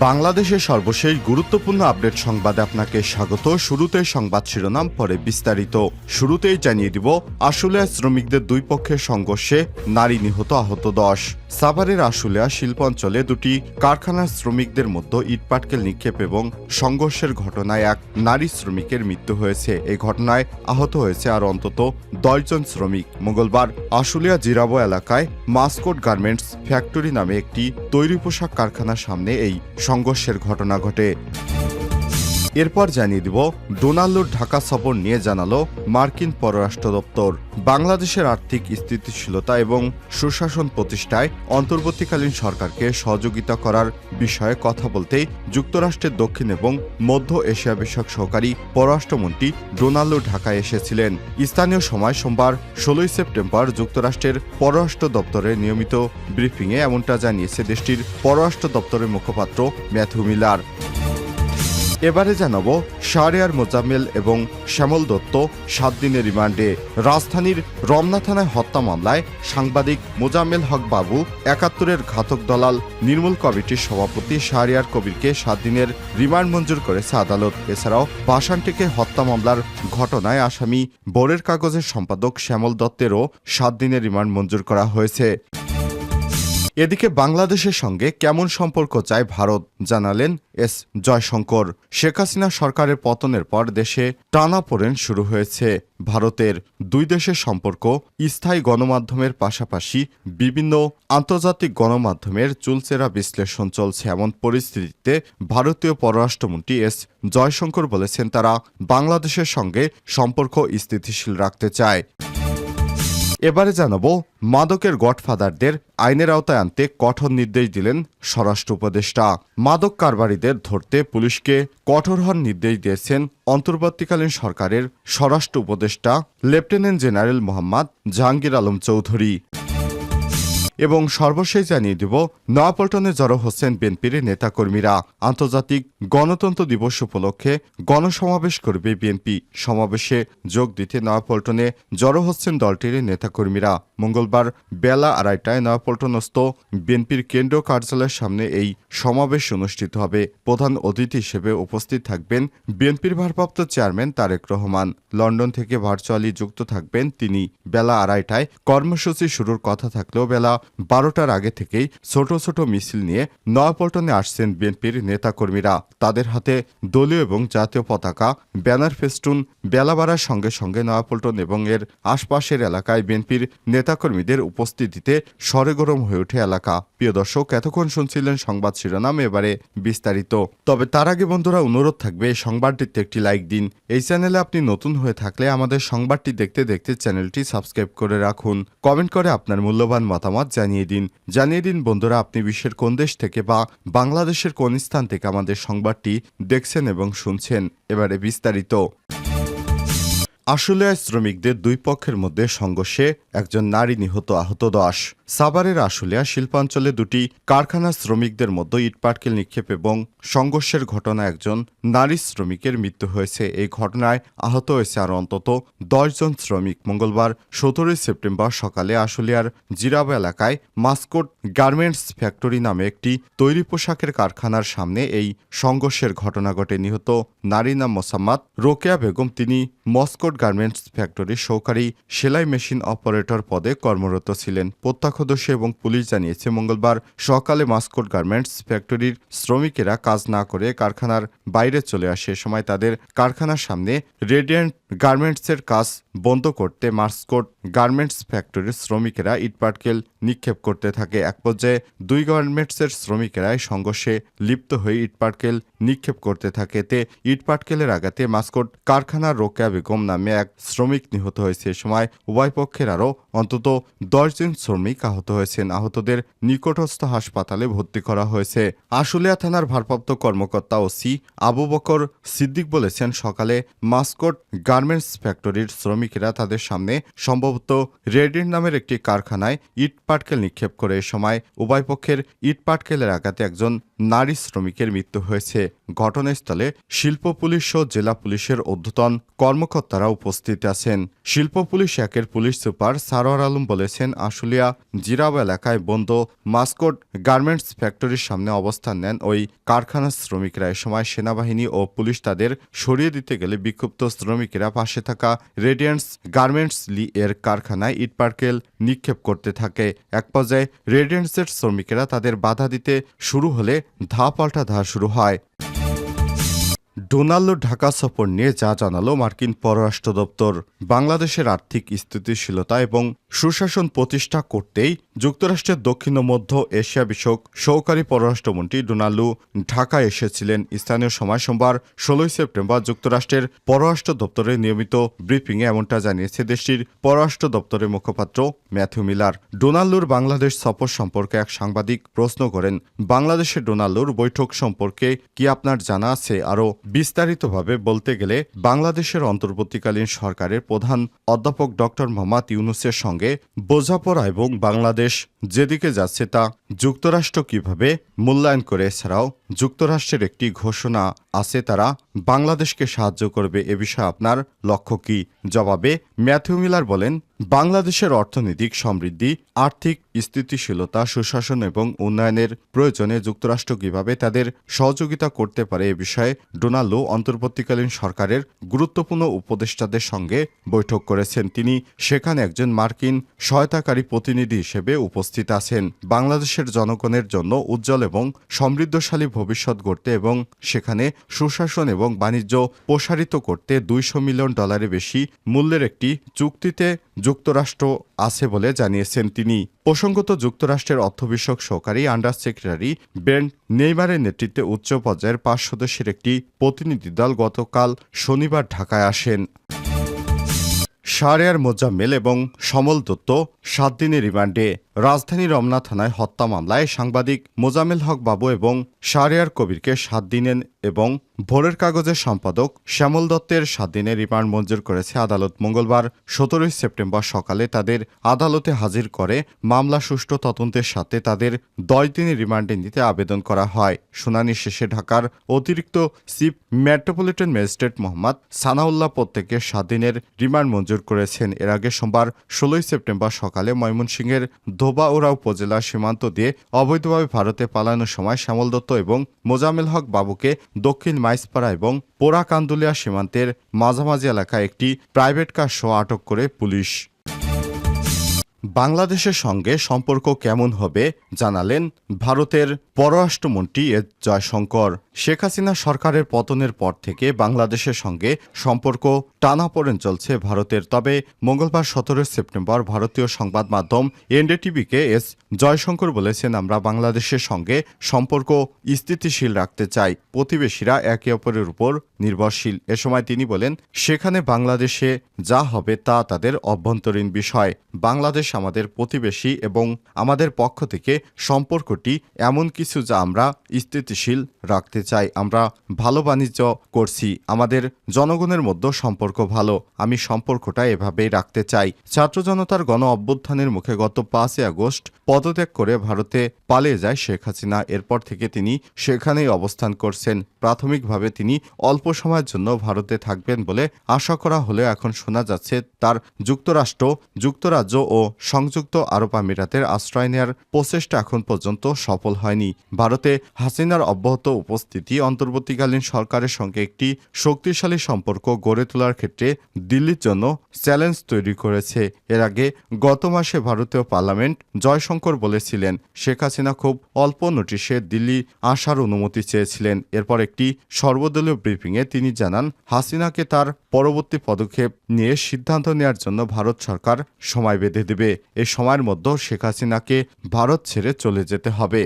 বাংলাদেশের সর্বশেষ গুরুত্বপূর্ণ আপডেট সংবাদে আপনাকে স্বাগত। শুরুতে সংবাদ শিরোনাম, পরে বিস্তারিত। শুরুতেই জানিয়ে দিব, আসলে শ্রমিকদের দুই পক্ষের সংঘর্ষে নারী নিহত আহত দশ। সাভারের আশুলিয়া শিল্পাঞ্চলে দুটি কারখানার শ্রমিকদের মধ্যে ইটপাটকেল নিক্ষেপ এবং সংঘর্ষের ঘটনায় এক নারী শ্রমিকের মৃত্যু হয়েছে। এই ঘটনায় আহত হয়েছে আর অন্তত দশজন শ্রমিক। মঙ্গলবার আশুলিয়া জিরাবো এলাকায় মাসকোট গার্মেন্টস ফ্যাক্টরি নামে একটি তৈরি পোশাক কারখানার সামনে এই সংঘর্ষের ঘটনা ঘটে। এরপর জানিয়ে দিব ডোনাল্ডোর ঢাকা সফর নিয়ে জানালো মার্কিন পররাষ্ট্র দপ্তর। বাংলাদেশের আর্থিক স্থিতিশীলতা এবং সুশাসন প্রতিষ্ঠায় অন্তর্বর্তীকালীন সরকারকে সহযোগিতা করার বিষয়ে কথা বলতেই যুক্তরাষ্ট্রের দক্ষিণ এবং মধ্য এশিয়া বিষয়ক সহকারী পররাষ্ট্রমন্ত্রী ডোনাল্ডো ঢাকায় এসেছিলেন। স্থানীয় সময় সোমবার ষোলোই সেপ্টেম্বর যুক্তরাষ্ট্রের পররাষ্ট্র দপ্তরের নিয়মিত ব্রিফিংয়ে এমনটা জানিয়েছে দেশটির পররাষ্ট্র দপ্তরের মুখপাত্র ম্যাথু মিলার। এবারে জানাব শাহরিয়ার মোজাম্মেল এবং শ্যামল দত্ত সাত দিনের রিমান্ডে রাজধানীর রমনা থানায় হত্যা মামলায় সাংবাদিক মোজাম্মেল হক বাবু, একাত্তরের ঘাতক দলাল নির্মূল কমিটির সভাপতি শাহরিয়ার কবিরকে সাত দিনের রিমান্ড মঞ্জুর করেছে আদালত। এছাড়াও বাসানটিকে হত্যা মামলার ঘটনায় আসামি বোরের কাগজের সম্পাদক শ্যামল দত্তেরও সাত দিনের রিমান্ড মঞ্জুর করা হয়েছে। এদিকে বাংলাদেশের সঙ্গে কেমন সম্পর্ক চায় ভারত জানালেন এস জয়শঙ্কর। শেখ হাসিনা সরকারের পতনের পর দেশে টানাপোড়েন শুরু হয়েছে। ভারতের দুই দেশের সম্পর্ক স্থায়ী গণমাধ্যমের পাশাপাশি বিভিন্ন আন্তর্জাতিক গণমাধ্যমের চুলচেরা বিশ্লেষণ চলছে এমন পরিস্থিতিতে ভারতীয় পররাষ্ট্রমন্ত্রী এস জয়শঙ্কর বলেছেন, তারা বাংলাদেশের সঙ্গে সম্পর্ক স্থিতিশীল রাখতে চায়। এবারে জানাব মাদকের গডফাদারদের আইনের আওতায় আনতে কঠোর নির্দেশ দিলেন স্বরাষ্ট্র উপদেষ্টা। মাদক কারবারিদের ধরতে পুলিশকে কঠোর হন নির্দেশ দিয়েছেন অন্তর্বর্তীকালীন সরকারের স্বরাষ্ট্র উপদেষ্টা, লেফটেন্যান্ট জেনারেল মোহাম্মদ জাহাঙ্গীর আলম চৌধুরী। এবং সর্বশেষ জানিয়ে দেব, নয়াপল্টনে জড়ো হচ্ছেন বিএনপির নেতাকর্মীরা। আন্তর্জাতিক গণতন্ত্র দিবস উপলক্ষে গণসমাবেশ করবে বিএনপি। সমাবেশে যোগ দিতে নয়াপল্টনে জড়ো হচ্ছেন দলটির নেতাকর্মীরা। মঙ্গলবার বেলা আড়াইটায় নয়াপল্টনস্থ বিএনপির কেন্দ্রীয় কার্যালয়ের সামনে এই সমাবেশ অনুষ্ঠিত হবে। প্রধান অতিথি হিসেবে উপস্থিত থাকবেন বিএনপির ভারপ্রাপ্ত চেয়ারম্যান তারেক রহমান। লন্ডন থেকে ভার্চুয়ালি যুক্ত থাকবেন তিনি। বেলা আড়াইটায় কর্মসূচি শুরুর কথা থাকলেও বেলা বারোটার আগে থেকেই ছোট ছোট মিছিল নিয়ে নয়াপল্টনে আসছেন বিএনপির নেতাকর্মীরা। তাদের হাতে দলীয় এবং জাতীয় পতাকা, ব্যানার ফেস্টুন বেলা বাড়ার সঙ্গে সঙ্গে নয়াপল্টন এবং এর আশপাশের এলাকায় বিএনপির নেতাকর্মীদের উপস্থিতিতে সরেগরম হয়ে ওঠে এলাকা। প্রিয় দর্শক, এতক্ষণ শুনছিলেন সংবাদ শিরোনাম, এবারে বিস্তারিত। তবে তার আগে বন্ধুরা, অনুরোধ থাকবে এই সংবাদটিতে একটি লাইক দিন। এই চ্যানেলে আপনি নতুন হয়ে থাকলে আমাদের সংবাদটি দেখতে দেখতে চ্যানেলটি সাবস্ক্রাইব করে রাখুন। কমেন্ট করে আপনার মূল্যবান মতামত জানিয়ে দিন। জানিয়ে দিন, বন্ধুরা, আপনি বিশ্বের কোন দেশ থেকে বা বাংলাদেশের কোন স্থান থেকে আমাদের সংবাদটি দেখছেন এবং শুনছেন। এবারে বিস্তারিত। আশুলিয়ায় শ্রমিকদের দুই পক্ষের মধ্যে সংঘর্ষে একজন নারী নিহত আহত দশ। সাভারের আশুলিয়া শিল্পাঞ্চলে দুটি কারখানার শ্রমিকদের মধ্যে ইটপাটকেল নিক্ষেপ এবং সংঘর্ষের ঘটনা একজন নারী শ্রমিকের মৃত্যু হয়েছে। এই ঘটনায় আহত হয়েছে আর অন্তত জন শ্রমিক। মঙ্গলবার সতেরোই সেপ্টেম্বর সকালে আশুলিয়ার জিরাব এলাকায় মাস্কোট গার্মেন্টস ফ্যাক্টরি নামে একটি তৈরি পোশাকের কারখানার সামনে এই সংঘর্ষের ঘটনা ঘটে। নিহত নারী নাম মোসাম্মদ রোকেয়া বেগম। তিনি মস্কোট গার্মেন্টস ফ্যাক্টরির সহকারী সেলাই মেশিন অপারেটর পদে কর্মরত ছিলেন। প্রত্যক্ষদর্শী এবং পুলিশ জানিয়েছে, মঙ্গলবার সকালে মাস্কোট গার্মেন্টস ফ্যাক্টরির শ্রমিকেরা কাজ না করে কারখানার বাইরে চলে আসে। সময় তাদের কারখানার সামনে রেডিয়েন্ট গার্মেন্টসের কাজ বন্ধ করতে মাস্কোট গার্মেন্টস ফ্যাক্টরির শ্রমিকেরা ইটপাটকেল নিক্ষেপ করতে থাকে। এক পর্যায়ে দুই গার্মেন্টসের শ্রমিকেরা এই সংঘর্ষে লিপ্ত হয়ে ইটপাটকেল নিক্ষেপ করতে থাকে। এতে ইটপাটকেলের আঘাতে মাস্কোট কারখানার রোকেয়া বেগম নামে এক শ্রমিক নিহত হয়েছে। এ সময় উভয় পক্ষের আরও অন্তত দশজন শ্রমিক আহত হয়েছেন। আহতদের নিকটস্থ হাসপাতালে ভর্তি করা হয়েছে। আশুলিয়া থানার ভারপ্রাপ্ত কর্মকর্তা ওসি আবু বকর সিদ্দিক বলেছেন, সকালে মাস্কোট গার্মেন্টস ফ্যাক্টরির শ্রমিকেরা তাদের সামনে সম্ভবত রেডিন নামের একটি কারখানায় ইট পাটকেল নিক্ষেপ করে এ সময় উভয় পক্ষের ইট পাটকেলের আঘাতে একজন নারী শ্রমিকের মৃত্যু হয়েছে। ঘটনাস্থলে শিল্প পুলিশ ও জেলা পুলিশের ঊর্ধ্বতন কর্মকর্তারা উপস্থিত আছেন। শিল্প পুলিশ একের পুলিশ সুপার সারোয়ার আলম বলেছেন, আশুলিয়া জিরাব এলাকায় বন্ধ মাস্কট গার্মেন্টস ফ্যাক্টরির সামনে অবস্থান নেন ওই কারখানার শ্রমিকরা। এ সময় সেনাবাহিনী ও পুলিশ তাদের সরিয়ে দিতে গেলে বিক্ষুব্ধ শ্রমিকেরা পাশে থাকা রেডিয়েন্টস গার্মেন্টস লি এর কারখানায় ইটপার্কেল নিক্ষেপ করতে থাকে। এক পর্যায়ে রেডিয়েন্টসের শ্রমিকেরা তাদের বাধা দিতে শুরু হলে ধা পাল্টা ধা শুরু হয়। ডোনাল্ডো ঢাকা সফর নিয়ে যা জানালো মার্কিন পররাষ্ট্র দপ্তর, বাংলাদেশের আর্থিক স্থিতিশীলতা এবং সুশাসন প্রতিষ্ঠা করতেই যুক্তরাষ্ট্রের দক্ষিণ মধ্য এশিয়া বিষয়ক সহকারী পররাষ্ট্রমন্ত্রী ডোনাল্ডো ঢাকায় এসেছিলেন। স্থানীয় সময় সোমবার ষোলোই সেপ্টেম্বর যুক্তরাষ্ট্রের পররাষ্ট্র দপ্তরের নিয়মিত ব্রিফিংয়ে এমনটা জানিয়েছে দেশটির পররাষ্ট্র দপ্তরের মুখপাত্র ম্যাথিউ মিলার। ডোনাল্ডোর বাংলাদেশ সফর সম্পর্কে এক সাংবাদিক প্রশ্ন করেন বাংলাদেশের ডোনাল্ডোর বৈঠক সম্পর্কে কি আপনার জানা আছে? আরও বিস্তারিতভাবে বলতে গেলে বাংলাদেশের অন্তর্বর্তীকালীন সরকারের প্রধান অধ্যাপক ডক্টর মোহাম্মদ ইউনুসের সঙ্গে বোঝাপড়া এবং বাংলাদেশ যেদিকে যাচ্ছে তা যুক্তরাষ্ট্র কীভাবে মূল্যায়ন করে এছাড়াও যুক্তরাষ্ট্রের একটি ঘোষণা আছে তারা বাংলাদেশকে সাহায্য করবে এ বিষয়ে আপনার লক্ষ্য কি? জবাবে ম্যাথিউ মিলার বলেন বাংলাদেশের অর্থনৈতিক সমৃদ্ধি, আর্থিক স্থিতিশীলতা, সুশাসন এবং উন্নয়নের প্রয়োজনে যুক্তরাষ্ট্র কীভাবে তাদের সহযোগিতা করতে পারে এ বিষয়ে ডোনাল্ডো অন্তর্বর্তীকালীন সরকারের গুরুত্বপূর্ণ উপদেষ্টাদের সঙ্গে বৈঠক করেছেন। তিনি সেখানে একজন মার্কিন সহায়তাকারী প্রতিনিধি হিসেবে উপস্থিত আছেন। বাংলাদেশের জনগণের জন্য উজ্জ্বল এবং সমৃদ্ধশালী ভবিষ্যৎ গড়তে এবং সেখানে সুশাসন এবং বাণিজ্য প্রসারিত করতে দুইশো মিলিয়ন ডলারের বেশি মূল্যের একটি চুক্তিতে যুক্তরাষ্ট্র আছে বলে জানিয়েছেন তিনি। প্রসঙ্গত, যুক্তরাষ্ট্রের অর্থবিষয়ক সহকারী আন্ডার সেক্রেটারি বেন নেইমারের নেতৃত্বে উচ্চ পর্যায়ের পাঁচ সদস্যের একটি প্রতিনিধি দল গতকাল শনিবার ঢাকায় আসেন। শাহরিয়ার মোজাম্মেল এবং সমল দত্ত সাত দিনের রিমান্ডে। রাজধানী রমনা থানায় হত্যা মামলায় সাংবাদিক মোজাম্মেল হক বাবু এবং শাহরিয়ার কবিরকে সাত দিনের এবং ভোরের কাগজের সম্পাদক শ্যামল দত্তের সাত দিনের রিমান্ড মঞ্জুর করেছে আদালত। মঙ্গলবার সতেরোই সেপ্টেম্বর সকালে তাদের আদালতে হাজির করে মামলা সুষ্ঠু তদন্তের সাথে তাদের দশ দিনের রিমান্ডে নিতে আবেদন করা হয়। শুনানি শেষে ঢাকার অতিরিক্ত chief metropolitan magistrate Mohammad Sanaullah প্রত্যেকের সাত দিনের রিমান্ড মঞ্জুর করেছেন। এর আগে সোমবার ষোলোই সেপ্টেম্বর সকালে ময়মনসিংহের ধোবাউড়া উপজেলা সীমান্ত দিয়ে অবৈধভাবে ভারতে পালানোর সময় শ্যামল দত্ত এবং মোজামেল হক বাবুকে দক্ষিণ মাইসপাড়া এবং পোড়া কান্দুলিয়া সীমান্তের মাঝামাঝি এলাকায় একটি প্রাইভেট কার শো আটক করে পুলিশ। বাংলাদেশের সঙ্গে সম্পর্ক কেমন হবে জানালেন ভারতের পররাষ্ট্রমন্ত্রী এস জয়শঙ্কর। শেখ হাসিনা সরকারের পতনের পর থেকে বাংলাদেশের সঙ্গে সম্পর্ক টানাপোড়েন চলছে ভারতের। তবে মঙ্গলবার সতেরো সেপ্টেম্বর ভারতীয় সংবাদ মাধ্যম এনডিটিভিকে এস জয়শঙ্কর বলেছেন, আমরা বাংলাদেশের সঙ্গে সম্পর্ক স্থিতিশীল রাখতে চাই। প্রতিবেশীরা একে অপরের উপর নির্ভরশীল। এ সময় তিনি বলেন, সেখানে বাংলাদেশে যা হবে তা তাদের অভ্যন্তরীণ বিষয়। বাংলাদেশ আমাদের প্রতিবেশী এবং আমাদের পক্ষ থেকে সম্পর্কটি এমন কিছু যা আমরা স্থিতিশীল রাখতে চাই। আমরা ভালো বাণিজ্য করছি। আমাদের জনগণের মধ্যে সম্পর্ক ভালো, আমি সম্পর্কটা এভাবেই রাখতে চাই। ছাত্র জনতার গণ অভ্যুত্থানের মুখে গত পাঁচই আগস্ট পদত্যাগ করে ভারতে পালিয়ে যায় শেখ হাসিনা। এরপর থেকে তিনি সেখানেই অবস্থান করছেন। প্রাথমিকভাবে তিনি অল্প সময়ের জন্য ভারতে থাকবেন বলে আশা করা হলেও এখন শোনা যাচ্ছে তার যুক্তরাষ্ট্র, যুক্তরাজ্য ও সংযুক্ত আরব আমিরাতের আশ্রয় নেওয়ার প্রচেষ্টা এখন পর্যন্ত সফল হয়নি। ভারতে হাসিনার অব্যাহত উপস্থিতি অন্তর্বর্তীকালীন সরকারের সঙ্গে একটি শক্তিশালী সম্পর্ক গড়ে তোলার ক্ষেত্রে দিল্লির জন্য চ্যালেঞ্জ তৈরি করেছে। এর আগে গত মাসে ভারতীয় পার্লামেন্ট জয়শঙ্কর বলেছিলেন, শেখ হাসিনা খুব অল্প নোটিশে দিল্লি আসার অনুমতি চেয়েছিলেন। এরপর একটি সর্বদলীয় ব্রিফিংয়ে তিনি জানান, হাসিনাকে তার পরবর্তী পদক্ষেপ নিয়ে সিদ্ধান্ত নেওয়ার জন্য ভারত সরকার সময় বেঁধে দেবে। এ সময়ের মধ্যে শেখ হাসিনাকে ভারত ছেড়ে চলে যেতে হবে।